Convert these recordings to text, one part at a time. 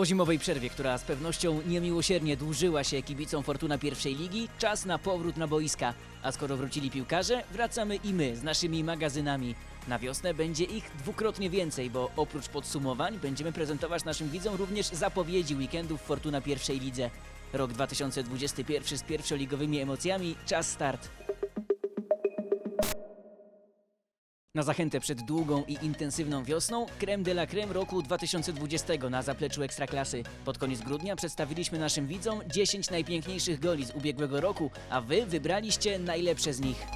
Po zimowej przerwie, która z pewnością niemiłosiernie dłużyła się kibicom Fortuna pierwszej ligi, czas na powrót na boiska. A skoro wrócili piłkarze, wracamy i my z naszymi magazynami. Na wiosnę będzie ich dwukrotnie więcej, bo oprócz podsumowań będziemy prezentować naszym widzom również zapowiedzi weekendów Fortuna pierwszej lidze. Rok 2021 z pierwszoligowymi emocjami, czas start. Na zachętę przed długą i intensywną wiosną, creme de la creme roku 2020 na zapleczu Ekstraklasy. Pod koniec grudnia przedstawiliśmy naszym widzom 10 najpiękniejszych goli z ubiegłego roku, a wy wybraliście najlepsze z nich.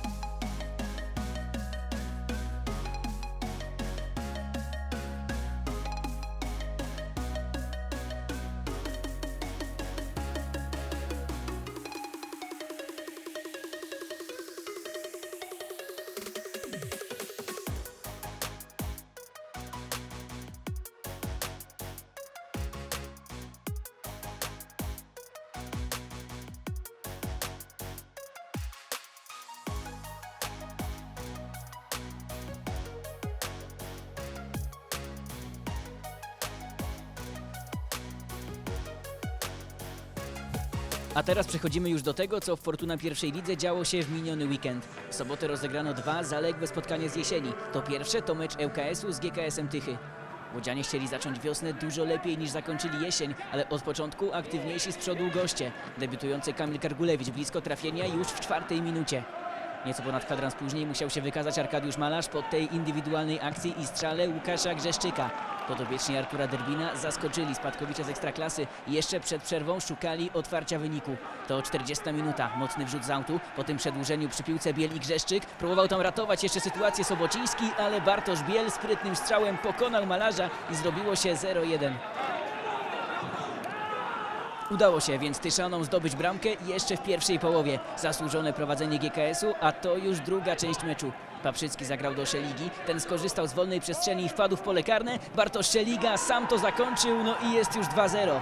A teraz przechodzimy już do tego, co w Fortuna pierwszej lidze działo się w miniony weekend. W sobotę rozegrano dwa zaległe spotkania z jesieni. To pierwsze to mecz ŁKS-u z GKS-em Tychy. Łodzianie chcieli zacząć wiosnę dużo lepiej niż zakończyli jesień, ale od początku aktywniejsi z przodu goście. Debiutujący Kamil Kargulewicz blisko trafienia już w czwartej minucie. Nieco ponad kwadrans później musiał się wykazać Arkadiusz Malarz po tej indywidualnej akcji i strzale Łukasza Grzeszczyka. Podobiecznie Artura Derbina zaskoczyli spadkowicze z Ekstraklasy jeszcze przed przerwą szukali otwarcia wyniku. To 40 minuta, mocny wrzut z autu, po tym przedłużeniu przy piłce Biel i Grzeszczyk. Próbował tam ratować jeszcze sytuację Sobociński, ale Bartosz Biel sprytnym strzałem pokonał Malarza i zrobiło się 0-1. Udało się więc Tyszanom zdobyć bramkę jeszcze w pierwszej połowie. Zasłużone prowadzenie GKS-u, a to już druga część meczu. Paprzycki zagrał do Szeligi, ten skorzystał z wolnej przestrzeni i wpadł w pole karne. Bartosz Szeliga sam to zakończył, no i jest już 2-0.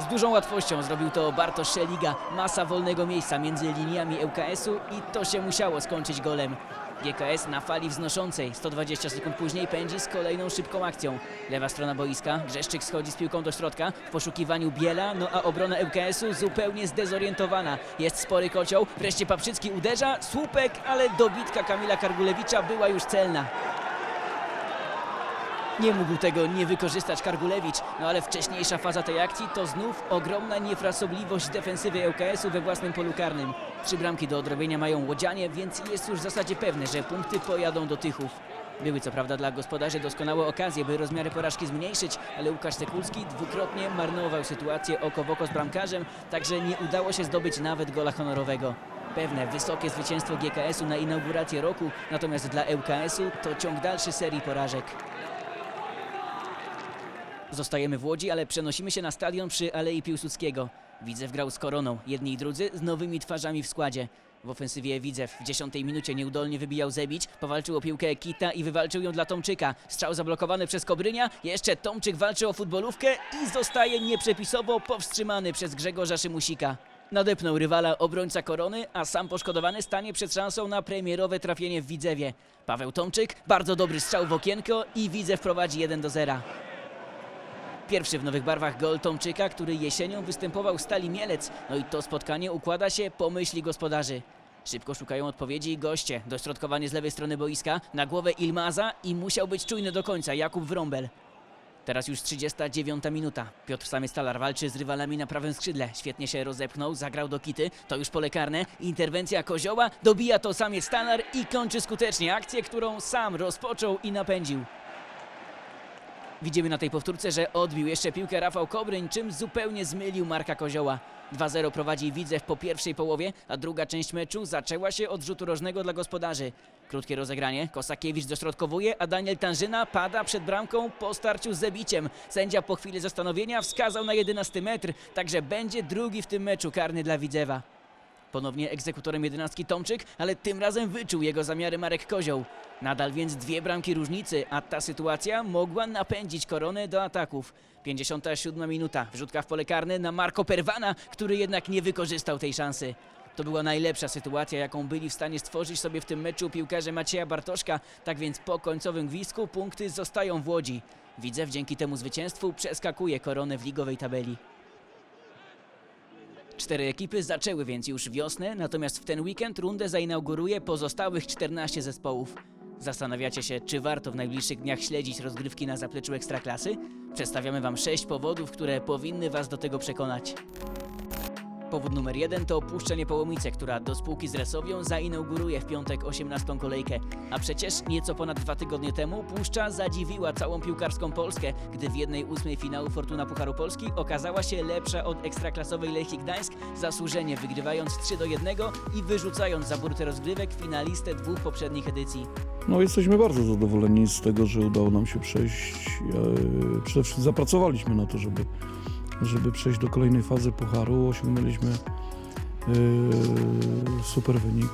Z dużą łatwością zrobił to Bartosz Szeliga. Masa wolnego miejsca między liniami ŁKS-u i to się musiało skończyć golem. GKS na fali wznoszącej. 120 sekund później pędzi z kolejną szybką akcją. Lewa strona boiska. Grzeszczyk schodzi z piłką do środka w poszukiwaniu Biela, no a obrona ŁKS-u zupełnie zdezorientowana. Jest spory kocioł. Wreszcie Paprzycki uderza. Słupek, ale dobitka Kamila Kargulewicza była już celna. Nie mógł tego nie wykorzystać Kargulewicz, no ale wcześniejsza faza tej akcji to znów ogromna niefrasobliwość defensywy ŁKS-u we własnym polu karnym. Trzy bramki do odrobienia mają łodzianie, więc jest już w zasadzie pewne, że punkty pojadą do Tychów. Były co prawda dla gospodarzy doskonałe okazje, by rozmiary porażki zmniejszyć, ale Łukasz Sekulski dwukrotnie marnował sytuację oko w oko z bramkarzem, także nie udało się zdobyć nawet gola honorowego. Pewne wysokie zwycięstwo GKS-u na inaugurację roku, natomiast dla ŁKS-u to ciąg dalszy serii porażek. Zostajemy w Łodzi, ale przenosimy się na stadion przy Alei Piłsudskiego. Widzew grał z Koroną, jedni i drudzy z nowymi twarzami w składzie. W ofensywie Widzew w dziesiątej minucie nieudolnie wybijał Zebić, powalczył o piłkę Kita i wywalczył ją dla Tomczyka. Strzał zablokowany przez Kobrynia, jeszcze Tomczyk walczy o futbolówkę i zostaje nieprzepisowo powstrzymany przez Grzegorza Szymusika. Nadepnął rywala obrońca Korony, a sam poszkodowany stanie przed szansą na premierowe trafienie w Widzewie. Paweł Tomczyk, bardzo dobry strzał w okienko i Widzew prowadzi 1 do 0. Pierwszy w nowych barwach gol Tomczyka, który jesienią występował w Stali Mielec. No i to spotkanie układa się po myśli gospodarzy. Szybko szukają odpowiedzi goście. Dośrodkowanie z lewej strony boiska na głowę Ilmaza i musiał być czujny do końca Jakub Wrąbel. Teraz już 39 minuta. Piotr Samy-Stalar walczy z rywalami na prawym skrzydle. Świetnie się rozepchnął, zagrał do kity. To już pole karne. Interwencja Kozioła. Dobija to Samiec Stalar i kończy skutecznie akcję, którą sam rozpoczął i napędził. Widzimy na tej powtórce, że odbił jeszcze piłkę Rafał Kobryń, czym zupełnie zmylił Marka Kozioła. 2-0 prowadzi Widzew po pierwszej połowie, a druga część meczu zaczęła się od rzutu rożnego dla gospodarzy. Krótkie rozegranie, Kosakiewicz dośrodkowuje, a Daniel Tanżyna pada przed bramką po starciu z Zebiciem. Sędzia po chwili zastanowienia wskazał na 11 metr, także będzie drugi w tym meczu karny dla Widzewa. Ponownie egzekutorem jedenastki Tomczyk, ale tym razem wyczuł jego zamiary Marek Kozioł. Nadal więc dwie bramki różnicy, a ta sytuacja mogła napędzić koronę do ataków. 57 minuta, wrzutka w pole karne na Marco Perwana, który jednak nie wykorzystał tej szansy. To była najlepsza sytuacja, jaką byli w stanie stworzyć sobie w tym meczu piłkarze Macieja Bartoszka, tak więc po końcowym gwizdku punkty zostają w Łodzi. Widzew dzięki temu zwycięstwu przeskakuje koronę w ligowej tabeli. Cztery ekipy zaczęły więc już wiosnę, natomiast w ten weekend rundę zainauguruje pozostałych 14 zespołów. Zastanawiacie się, czy warto w najbliższych dniach śledzić rozgrywki na zapleczu Ekstraklasy? Przedstawiamy Wam sześć powodów, które powinny Was do tego przekonać. Powód numer jeden to Puszczenie Połomice, która do spółki z Resowią zainauguruje w piątek 18 kolejkę. A przecież nieco ponad dwa tygodnie temu Puszcza zadziwiła całą piłkarską Polskę, gdy w jednej ósmej finału Fortuna Pucharu Polski okazała się lepsza od ekstraklasowej Lechii Gdańsk, zasłużenie wygrywając 3 do 1 i wyrzucając za burtę rozgrywek finalistę dwóch poprzednich edycji. No jesteśmy bardzo zadowoleni z tego, że udało nam się przejść. e, Przede wszystkim zapracowaliśmy na to, żeby, żeby przejść do kolejnej fazy pucharu. Osiągnęliśmy e, super wynik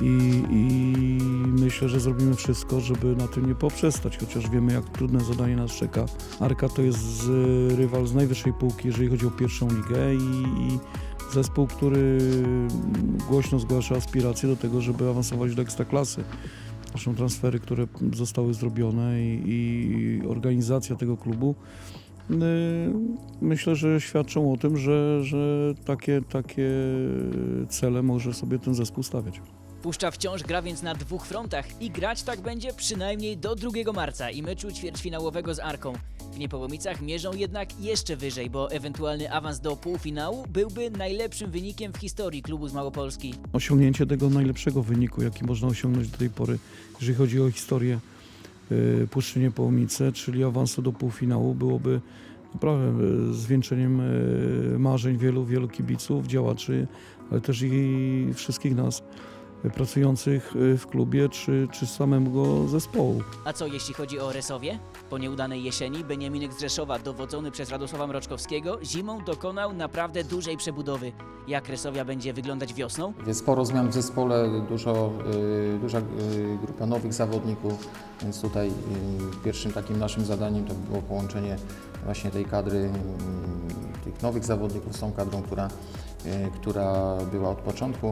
i, i myślę, że zrobimy wszystko, żeby na tym nie poprzestać, chociaż wiemy jak trudne zadanie nas czeka. Arka to jest rywal z najwyższej półki, jeżeli chodzi o pierwszą ligę i, i zespół, który głośno zgłasza aspiracje do tego, żeby awansować do ekstraklasy. Zresztą transfery, które zostały zrobione i, i organizacja tego klubu yy, myślę, że świadczą o tym, że, że takie, takie cele może sobie ten zespół stawiać. Puszcza wciąż gra więc na dwóch frontach i grać tak będzie przynajmniej do 2 marca i meczu ćwierćfinałowego z Arką. W Niepołomicach mierzą jednak jeszcze wyżej, bo ewentualny awans do półfinału byłby najlepszym wynikiem w historii klubu z Małopolski. Osiągnięcie tego najlepszego wyniku, jaki można osiągnąć do tej pory, jeżeli chodzi o historię yy, Puszczy Niepołomice, czyli awansu do półfinału, byłoby naprawdę yy, zwieńczeniem yy, marzeń wielu, wielu kibiców, działaczy, ale też i wszystkich nas pracujących yy, w klubie czy, czy samego zespołu. A co jeśli chodzi o Resowie? Po nieudanej jesieni Beniaminek z Rzeszowa, dowodzony przez Radosława Mroczkowskiego, zimą dokonał naprawdę dużej przebudowy. Jak Resowia będzie wyglądać wiosną? Jest sporo zmian w zespole, dużo, y, duża y, grupa nowych zawodników, więc tutaj y, pierwszym takim naszym zadaniem to było połączenie właśnie tej kadry, y, tych nowych zawodników tą kadrą, która, y, która była od początku.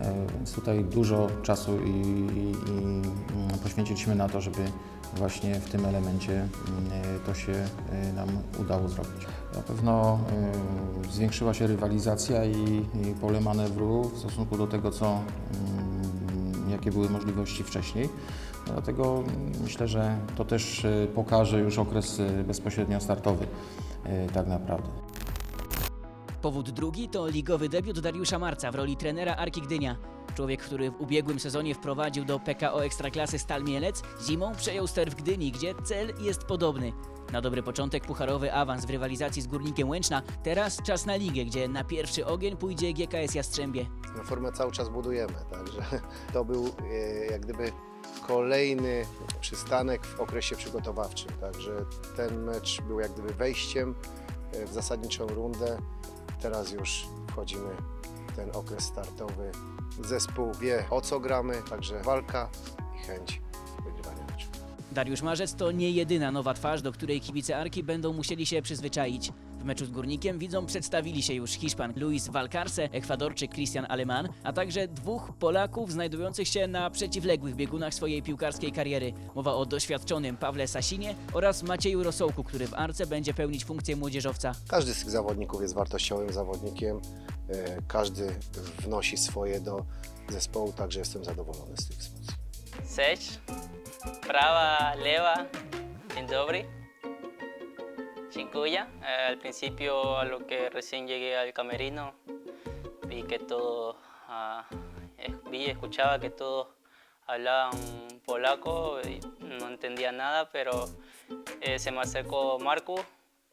Y, Więc tutaj dużo czasu i, i, i y, poświęciliśmy na to, żeby właśnie w tym elemencie y, to się y, nam udało zrobić. Na pewno zwiększyła się rywalizacja i, pole manewru w stosunku do tego, co, mm, jakie były możliwości wcześniej. Dlatego myślę, że to też y, pokaże już okres y, bezpośrednio startowy y, tak naprawdę. Powód drugi to ligowy debiut Dariusza Marca w roli trenera Arki Gdynia. Człowiek, który w ubiegłym sezonie wprowadził do PKO Ekstraklasy Stal Mielec, zimą przejął ster w Gdyni, gdzie cel jest podobny. Na dobry początek pucharowy awans w rywalizacji z Górnikiem Łęczna, teraz czas na ligę, gdzie na pierwszy ogień pójdzie GKS Jastrzębie. No, formę cały czas budujemy, także to był jak gdyby kolejny przystanek w okresie przygotowawczym. Także ten mecz był jak gdyby wejściem e, w zasadniczą rundę. Teraz już wchodzimy w ten okres startowy. Zespół wie o co gramy, także walka i chęć. Dariusz Marzec to nie jedyna nowa twarz, do której kibice Arki będą musieli się przyzwyczaić. W meczu z Górnikiem widzom przedstawili się już Hiszpan Luis Valcarce, Ekwadorczyk Christian Aleman, a także dwóch Polaków znajdujących się na przeciwległych biegunach swojej piłkarskiej kariery. Mowa o doświadczonym Pawle Sasinie oraz Macieju Rosołku, który w Arce będzie pełnić funkcję młodzieżowca. Każdy z tych zawodników jest wartościowym zawodnikiem. e, Każdy wnosi swoje do zespołu, także jestem zadowolony z tych dyspozycji. Sech, Brava, Leva, Dzień dobry. Chinguya. Eh, al principio, a lo que recién llegué al camerino, vi que todo, es- vi y escuchaba que todos hablaban polaco y no entendía nada, pero eh, se me acercó Marco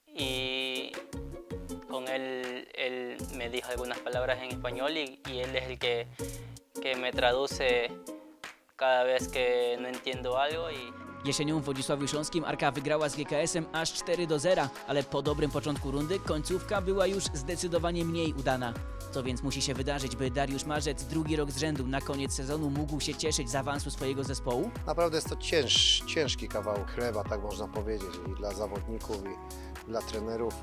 y con él, él me dijo algunas palabras en español y, y él es el que, que me traduce cada vez que no entiendo algo y Jesienią w Wodzisławiu Śląskim Arka wygrała z GKS-em aż 4 do 0, ale po dobrym początku rundy końcówka była już zdecydowanie mniej udana. Co więc musi się wydarzyć, by Dariusz Marzec drugi rok z rzędu na koniec sezonu mógł się cieszyć z awansu swojego zespołu? Naprawdę jest to cięż, ciężki kawałek chleba, tak można powiedzieć, i dla zawodników, i dla trenerów.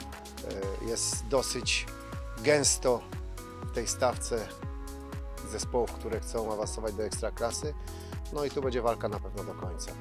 E, Jest dosyć gęsto w tej stawce zespołów, które chcą awansować do ekstraklasy. No i tu będzie walka na pewno do końca.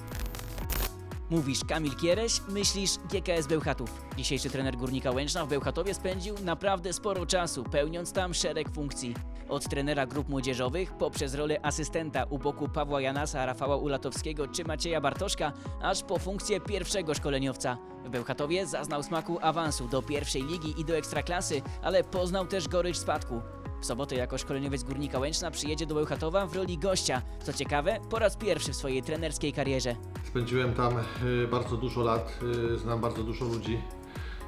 Mówisz Kamil Kiereś, myślisz GKS Bełchatów. Dzisiejszy trener Górnika Łęczna w Bełchatowie spędził naprawdę sporo czasu, pełniąc tam szereg funkcji. Od trenera grup młodzieżowych, poprzez rolę asystenta u boku Pawła Janasa, Rafała Ulatowskiego czy Macieja Bartoszka, aż po funkcję pierwszego szkoleniowca. W Bełchatowie zaznał smaku awansu do pierwszej ligi i do ekstraklasy, ale poznał też gorycz spadku. W sobotę jako szkoleniowiec Górnika Łęczna przyjedzie do Bełchatowa w roli gościa. Co ciekawe, po raz pierwszy w swojej trenerskiej karierze. Spędziłem tam y, bardzo dużo lat, y, znam bardzo dużo ludzi.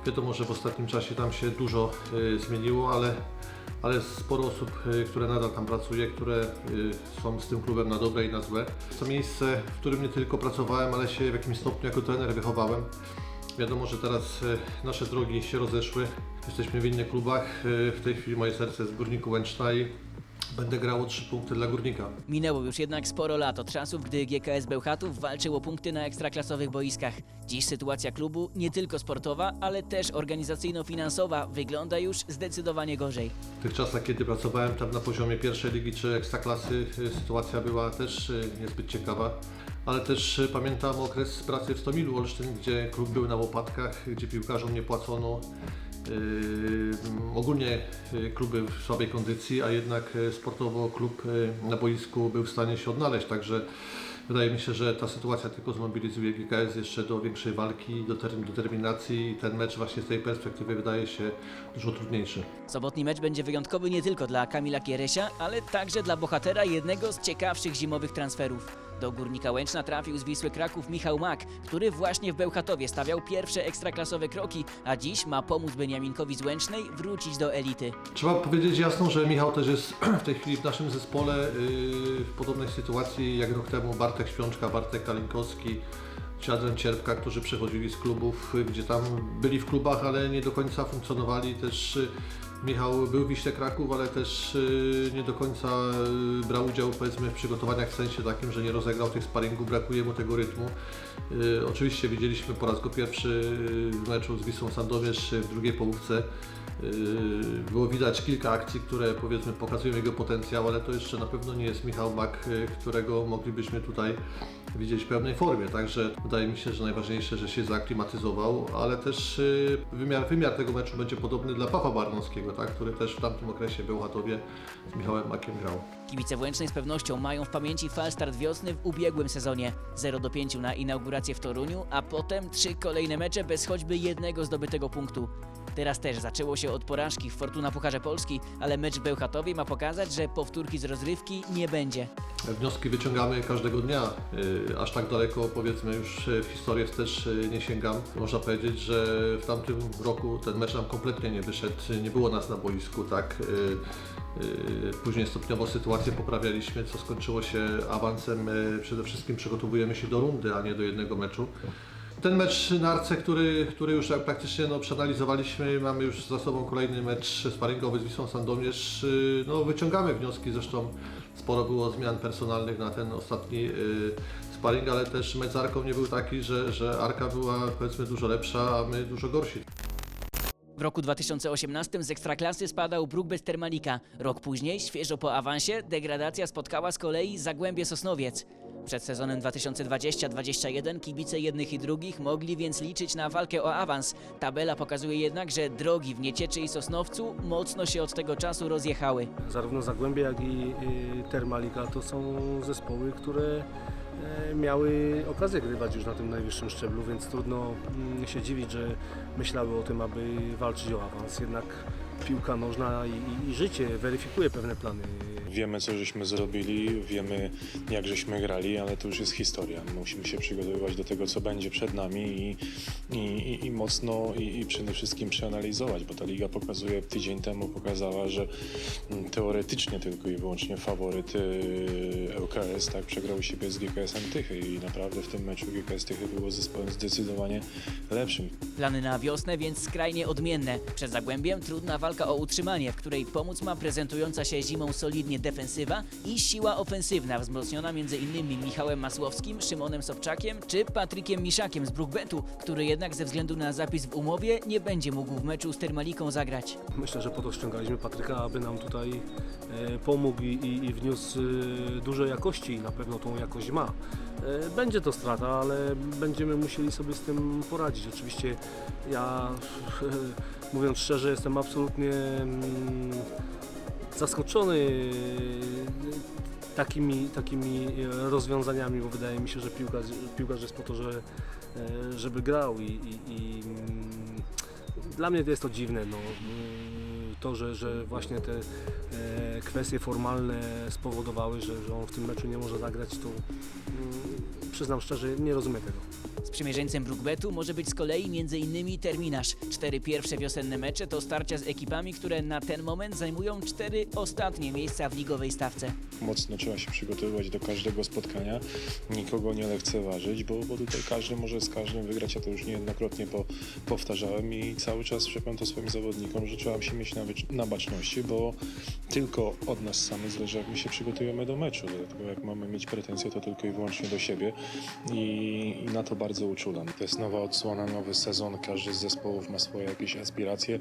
Wiadomo, że w ostatnim czasie tam się dużo y, zmieniło, ale, ale sporo osób, które nadal tam pracuje, które są z tym klubem na dobre i na złe. To miejsce, w którym nie tylko pracowałem, ale się w jakimś stopniu jako trener wychowałem. Wiadomo, że teraz nasze drogi się rozeszły. Jesteśmy w innych klubach. Y, W tej chwili moje serce jest w Górniku Łęczna i będę grał o 3 punkty dla Górnika. Minęło już jednak sporo lat od czasów, gdy GKS Bełchatów walczył o punkty na ekstraklasowych boiskach. Dziś sytuacja klubu, nie tylko sportowa, ale też organizacyjno-finansowa, wygląda już zdecydowanie gorzej. W tych czasach, kiedy pracowałem tam na poziomie pierwszej ligi czy ekstraklasy, y, sytuacja była też y, niezbyt ciekawa. Ale też pamiętam okres pracy w Stomilu Olsztyn, gdzie klub był na łopatkach, gdzie piłkarzom nie płacono. Yy, ogólnie y, kluby w słabej kondycji, a jednak y, sportowo klub y, na boisku był w stanie się odnaleźć. Także wydaje mi się, że ta sytuacja tylko zmobilizuje GKS jeszcze do większej walki, do ter- determinacji i ten mecz właśnie z tej perspektywy wydaje się dużo trudniejszy. Sobotni mecz będzie wyjątkowy nie tylko dla Kamila Kieresia, ale także dla bohatera jednego z ciekawszych zimowych transferów. Do Górnika Łęczna trafił z Wisły Kraków Michał Mak, który właśnie w Bełchatowie stawiał pierwsze ekstraklasowe kroki, a dziś ma pomóc Beniaminkowi z Łęcznej wrócić do elity. Trzeba powiedzieć jasno, że Michał też jest w tej chwili w naszym zespole yy, w podobnej sytuacji jak rok temu Bartek Świączka, Bartek Kalinkowski czy Cierpka, którzy przechodzili z klubów, y, gdzie tam byli w klubach, ale nie do końca funkcjonowali. Też y, Michał był w Wiśle Kraków, ale też y, nie do końca y, brał udział powiedzmy w przygotowaniach w sensie takim, że nie rozegrał tych sparingów, brakuje mu tego rytmu. Y, Oczywiście widzieliśmy po raz go pierwszy w meczu z Wisłą Sandomierz w drugiej połówce. Yy, Było widać kilka akcji, które powiedzmy pokazują jego potencjał, ale to jeszcze na pewno nie jest Michał Mak, yy, którego moglibyśmy tutaj widzieć w pełnej formie. Także wydaje mi się, że najważniejsze, że się zaaklimatyzował, ale też yy, wymiar, wymiar tego meczu będzie podobny dla Pawła Barnowskiego, tak, który też w tamtym okresie w Bełchatowie z Michałem Makiem grał. Kibice Włęcznej z pewnością mają w pamięci falstart wiosny w ubiegłym sezonie. 0 do 5 na inaugurację w Toruniu, a potem trzy kolejne mecze bez choćby jednego zdobytego punktu. Teraz też zaczęło się od porażki w Fortuna Pucharze Polski, ale mecz w Bełchatowie ma pokazać, że powtórki z rozrywki nie będzie. Wnioski wyciągamy każdego dnia. Yy, Aż tak daleko powiedzmy już yy, w historię też yy, nie sięgam. Można powiedzieć, że w tamtym roku ten mecz nam kompletnie nie wyszedł, nie było nas na boisku, tak. Yy, Później stopniowo sytuację poprawialiśmy, co skończyło się awansem. Yy, Przede wszystkim przygotowujemy się do rundy, a nie do jednego meczu. Ten mecz na Arce, który, który już tak praktycznie no, przeanalizowaliśmy, mamy już za sobą kolejny mecz sparingowy z Wisłą Sandomierz. Yy, No, wyciągamy wnioski, zresztą sporo było zmian personalnych na ten ostatni sparing, ale też mecz z Arką nie był taki, że, że Arka była powiedzmy dużo lepsza, a my dużo gorsi. W roku 2018 z Ekstraklasy spadał Bruk bez Termalika. Rok później, świeżo po awansie, degradacja spotkała z kolei Zagłębie Sosnowiec. Przed sezonem 2020-2021 kibice jednych i drugich mogli więc liczyć na walkę o awans. Tabela pokazuje jednak, że drogi w Niecieczy i Sosnowcu mocno się od tego czasu rozjechały. Zarówno Zagłębie, jak i Termalika to są zespoły, które miały okazję grywać już na tym najwyższym szczeblu, więc trudno mm, się dziwić, że myślały o tym, aby walczyć o awans. Jednak piłka nożna i, i życie weryfikuje pewne plany Wiemy, co żeśmy zrobili, wiemy, jak żeśmy grali, ale to już jest historia. Musimy się przygotowywać do tego, co będzie przed nami i, i, i, mocno i, i przede wszystkim przeanalizować, bo ta liga pokazuje, tydzień temu pokazała, że mm, teoretycznie tylko i wyłącznie faworyt y, ŁKS tak, przegrał siebie z GKS-em Tychy i naprawdę w tym meczu GKS Tychy było zespołem zdecydowanie lepszym. Plany na wiosnę więc skrajnie odmienne. Przed Zagłębiem trudna walka o utrzymanie, w której pomóc ma prezentująca się zimą solidnie defensywa i siła ofensywna wzmocniona m.in. Michałem Masłowskim, Szymonem Sobczakiem czy Patrykiem Miszakiem z Brookbetu, który jednak ze względu na zapis w umowie, nie będzie mógł w meczu z Termaliką zagrać. Myślę, że po to ściągaliśmy Patryka, aby nam tutaj e, pomógł i, i, i wniósł e, dużo jakości i na pewno tą jakość ma. E, Będzie to strata, ale będziemy musieli sobie z tym poradzić. Oczywiście ja, mówiąc szczerze, jestem absolutnie mm, zaskoczony e, takimi, takimi e, rozwiązaniami, bo wydaje mi się, że piłkarz, piłkarz jest po to, że, e, żeby grał i, i, i mm, dla mnie jest to dziwne. No. To, że, że właśnie te kwestie formalne spowodowały, że, że on w tym meczu nie może zagrać, to mm, przyznam szczerze, nie rozumiem tego. Sprzymierzeńcem Brookbetu może być z kolei m.in. terminarz. Cztery pierwsze wiosenne mecze to starcia z ekipami, które na ten moment zajmują cztery ostatnie miejsca w ligowej stawce. Mocno trzeba się przygotowywać do każdego spotkania, nikogo nie lekceważyć, bo, bo tutaj każdy może z każdym wygrać, ja to już niejednokrotnie po, powtarzałem i cały czas przepiam to swoim zawodnikom, że trzeba się mieć na, na baczności, bo tylko od nas samych zależy, jak my się przygotujemy do meczu, dlatego jak mamy mieć pretensje, to tylko i wyłącznie do siebie i, i na to bardzo uczulam. To jest nowa odsłona, nowy sezon, każdy z zespołów ma swoje jakieś aspiracje,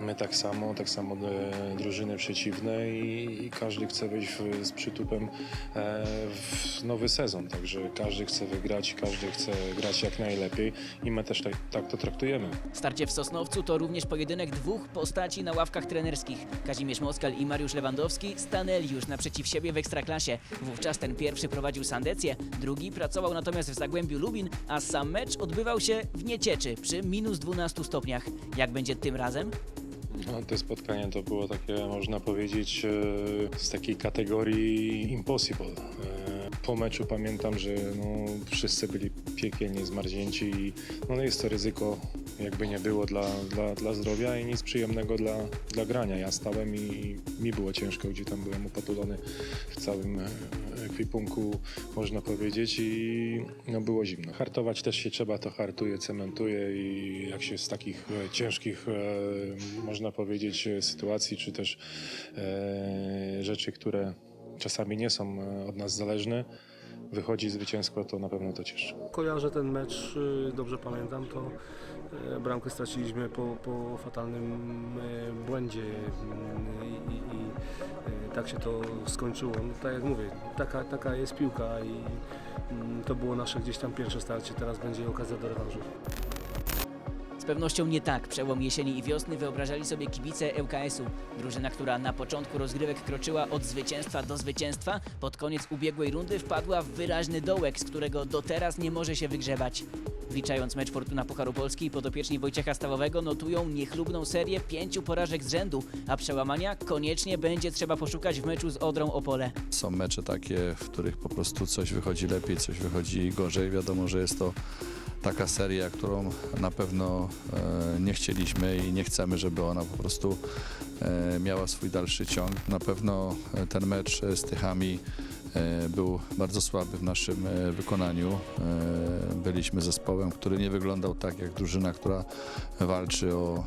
my tak samo, tak samo e, drużyny przeciwne i, i każdy chce wejść w, z przytupem e, w nowy sezon, także każdy chce wygrać, każdy chce grać jak najlepiej i my też tak, tak to traktujemy. Starcie w Sosnowcu to również pojedynek dwóch postaci na ławkach trenerskich. Kazimierz Moskal i Mariusz Lewandowski stanęli już naprzeciw siebie w Ekstraklasie. Wówczas ten pierwszy prowadził Sandecję, drugi pracował natomiast w Zagłębiu Lubin, a sam mecz odbywał się w Niecieczy przy minus 12 stopniach. Jak będzie tym razem? No, to spotkanie to było takie, można powiedzieć, e, z takiej kategorii impossible. E, Po meczu pamiętam, że no, wszyscy byli piekielnie zmarznięci i no, jest to ryzyko, jakby nie było dla, dla, dla zdrowia i nic przyjemnego dla, dla grania. Ja stałem i mi było ciężko, gdzie tam byłem upatulony w całym e, ekwipunku, można powiedzieć, i no, było zimno. Hartować też się trzeba, to hartuje, cementuje i jak się z takich e, ciężkich, e, można powiedzieć, sytuacji, czy też rzeczy, które czasami nie są od nas zależne, wychodzi zwycięsko, to na pewno to cieszy. Kojarzę ten mecz, y, dobrze pamiętam, to bramkę straciliśmy po, po fatalnym e, błędzie mm, i, i, i e, tak się to skończyło. No, tak jak mówię, taka, taka jest piłka i mm, to było nasze gdzieś tam pierwsze starcie, teraz będzie okazja do rewanżu. Pewnością nie tak przełom jesieni i wiosny wyobrażali sobie kibice ŁKS-u. Drużyna, która na początku rozgrywek kroczyła od zwycięstwa do zwycięstwa, pod koniec ubiegłej rundy wpadła w wyraźny dołek, z którego do teraz nie może się wygrzebać. Wliczając mecz Fortuna Pucharu Polski, podopieczni Wojciecha Stawowego notują niechlubną serię pięciu porażek z rzędu, a przełamania koniecznie będzie trzeba poszukać w meczu z Odrą Opole. Są mecze takie, w których po prostu coś wychodzi lepiej, coś wychodzi gorzej. Wiadomo, że jest to taka seria, którą na pewno e, nie chcieliśmy i nie chcemy, żeby ona po prostu e, miała swój dalszy ciąg. Na pewno e, ten mecz z Tychami był bardzo słaby w naszym wykonaniu. Byliśmy zespołem, który nie wyglądał tak jak drużyna, która walczy o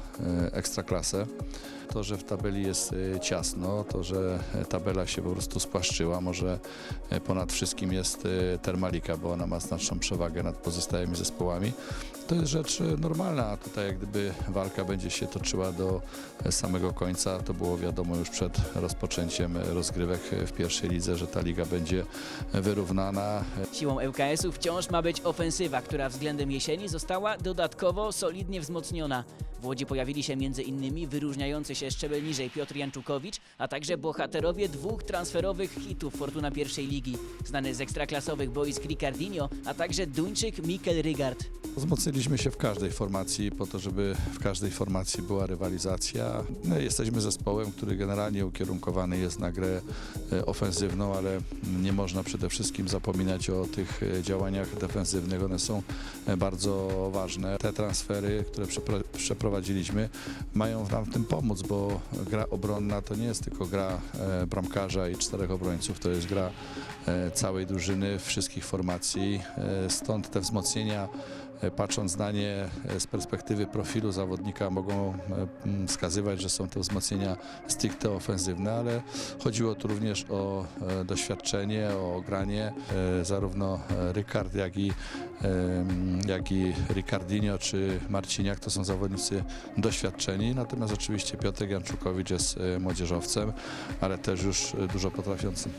ekstraklasę. To, że w tabeli jest e, ciasno, to, że e, tabela się po prostu spłaszczyła, może e, ponad wszystkim jest e, Termalika, bo ona ma znaczną przewagę nad pozostałymi zespołami. To jest rzecz e, normalna, a tutaj jak gdyby walka będzie się toczyła do e, samego końca, to było wiadomo już przed rozpoczęciem e, rozgrywek w pierwszej lidze, że ta liga będzie wyrównana. Siłą ŁKS-u wciąż ma być ofensywa, która względem jesieni została dodatkowo solidnie wzmocniona. W Łodzi pojawili się m.in. wyróżniający się szczebel niżej Piotr Janczukowicz, a także bohaterowie dwóch transferowych hitów Fortuna pierwszej ligi. Znany z ekstraklasowych boisk Ricardinho, a także Duńczyk Mikkel Rygard. Wzmocniliśmy się w każdej formacji po to, żeby w każdej formacji była rywalizacja. No, jesteśmy zespołem, który generalnie ukierunkowany jest na grę e, ofensywną, ale nie można przede wszystkim zapominać o tych e, działaniach defensywnych. One są e, bardzo ważne. Te transfery, które przepro- przeprowadziliśmy, mają nam w tym pomóc, bo gra obronna to nie jest tylko gra bramkarza i czterech obrońców, to jest gra całej drużyny, wszystkich formacji. Stąd te wzmocnienia patrząc na nie e, z perspektywy profilu zawodnika mogą e, wskazywać, że są to wzmocnienia stricte ofensywne, ale chodziło tu również o e, doświadczenie, o granie. E, Zarówno e, Rykard, jak i, jak i Ricardinho czy Marciniak to są zawodnicy doświadczeni, natomiast oczywiście Piotr Janczukowicz jest e, młodzieżowcem, ale też już e, dużo potrafiącym.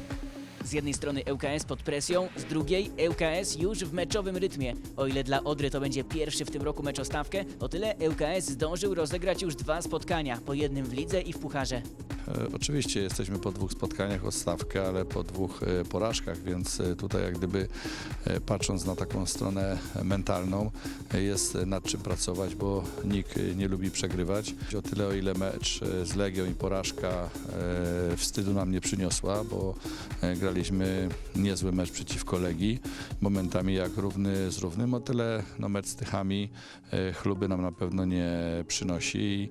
Z jednej strony ŁKS pod presją, z drugiej ŁKS już w meczowym rytmie. O ile dla Odry to będzie pierwszy w tym roku mecz o stawkę, o tyle ŁKS zdążył rozegrać już dwa spotkania, po jednym w lidze i w pucharze. E, Oczywiście jesteśmy po dwóch spotkaniach o stawkę, ale po dwóch e, porażkach, więc e, tutaj jak gdyby patrząc na taką stronę mentalną jest nad czym pracować, bo nikt nie lubi przegrywać. O tyle o ile mecz z Legią i porażka wstydu nam nie przyniosła, bo graliśmy niezły mecz przeciwko Legii, momentami jak równy z równym, o tyle no, mecz z Tychami chluby nam na pewno nie przynosi.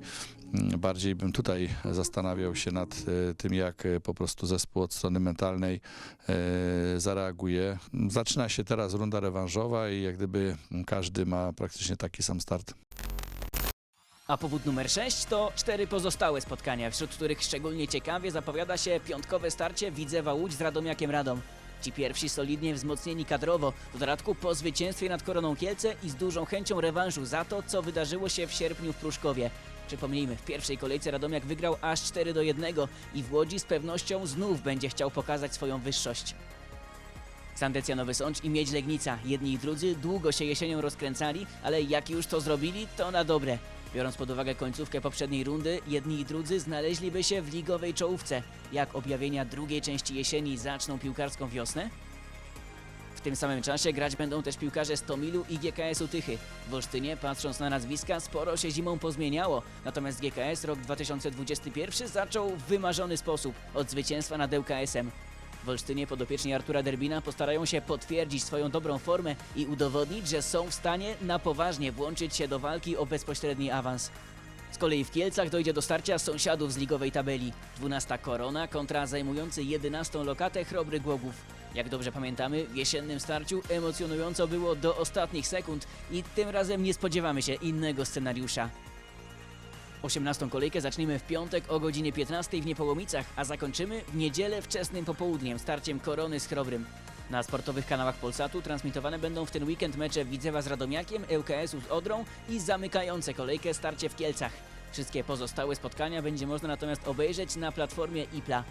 Bardziej bym tutaj zastanawiał się nad e, tym, jak e, po prostu zespół od strony mentalnej e, zareaguje. Zaczyna się teraz runda rewanżowa i jak gdyby każdy ma praktycznie taki sam start. A powód numer 6 to cztery pozostałe spotkania, wśród których szczególnie ciekawie zapowiada się piątkowe starcie Widzewa Łódź z Radomiakiem Radom. Ci pierwsi solidnie wzmocnieni kadrowo, w dodatku po zwycięstwie nad Koroną Kielce i z dużą chęcią rewanżu za to, co wydarzyło się w sierpniu w Pruszkowie. Przypomnijmy, w pierwszej kolejce Radomiak wygrał aż 4 do 1 i w Łodzi z pewnością znów będzie chciał pokazać swoją wyższość. Sandecja Nowy Sącz i Miedź Legnica. Jedni i drudzy długo się jesienią rozkręcali, ale jak już to zrobili, to na dobre. Biorąc pod uwagę końcówkę poprzedniej rundy, jedni i drudzy znaleźliby się w ligowej czołówce. Jak objawienia drugiej części jesieni zaczną piłkarską wiosnę? Tym samym czasie grać będą też piłkarze z Tomilu i GKS-u Tychy. W Olsztynie, patrząc na nazwiska, sporo się zimą pozmieniało, natomiast GKS rok 2021 zaczął w wymarzony sposób od zwycięstwa nad ŁKS-em. W Olsztynie podopieczni Artura Derbina postarają się potwierdzić swoją dobrą formę i udowodnić, że są w stanie na poważnie włączyć się do walki o bezpośredni awans. Z kolei w Kielcach dojdzie do starcia sąsiadów z ligowej tabeli. 12 Korona kontra zajmujący 11 lokatę Chrobry Głogów. Jak dobrze pamiętamy, w jesiennym starciu emocjonująco było do ostatnich sekund i tym razem nie spodziewamy się innego scenariusza. 18 kolejkę zaczniemy w piątek o godzinie 15 w Niepołomicach, a zakończymy w niedzielę wczesnym popołudniem starciem Korony z Chrobrym. Na sportowych kanałach Polsatu transmitowane będą w ten weekend mecze Widzewa z Radomiakiem, ŁKS-u z Odrą i zamykające kolejkę starcie w Kielcach. Wszystkie pozostałe spotkania będzie można natomiast obejrzeć na platformie IPLA.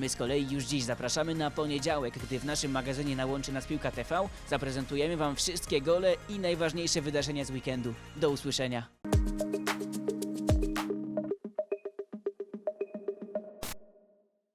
My z kolei już dziś zapraszamy na poniedziałek, gdy w naszym magazynie na Łączy Nas Piłka TV zaprezentujemy Wam wszystkie gole i najważniejsze wydarzenia z weekendu. Do usłyszenia.